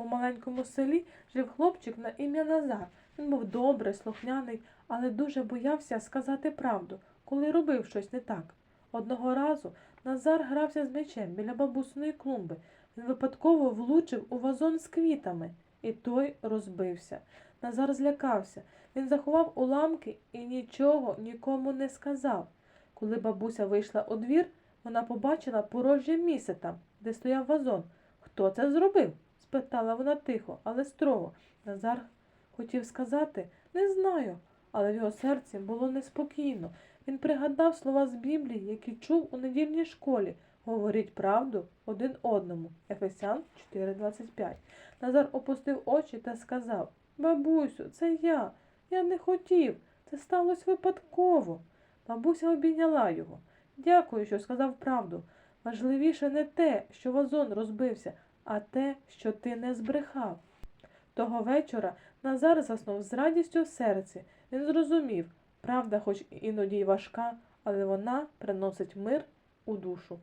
У маленькому селі жив хлопчик на ім'я Назар. Він був добрий, слухняний, але дуже боявся сказати правду, коли робив щось не так. Одного разу Назар грався з м'ячем біля бабусиної клумби. Він випадково влучив у вазон з квітами, і той розбився. Назар злякався. Він заховав уламки і нічого нікому не сказав. Коли бабуся вийшла у двір, вона побачила порожнє місце там, де стояв вазон. Хто це зробив? Спитала вона тихо, але строго. Назар хотів сказати не знаю, але в його серці було неспокійно. Він пригадав слова з Біблії, які чув у недільній школі. Говоріть правду один одному. Ефесян 4.25. Назар опустив очі та сказав Бабусю, це я. Я не хотів. Це сталося випадково. Бабуся обійняла його. Дякую, що сказав правду. Важливіше не те, що вазон розбився, а те, що ти не збрехав. Того вечора Назар заснув з радістю в серці. Він зрозумів, правда, хоч іноді й важка, але вона приносить мир у душу.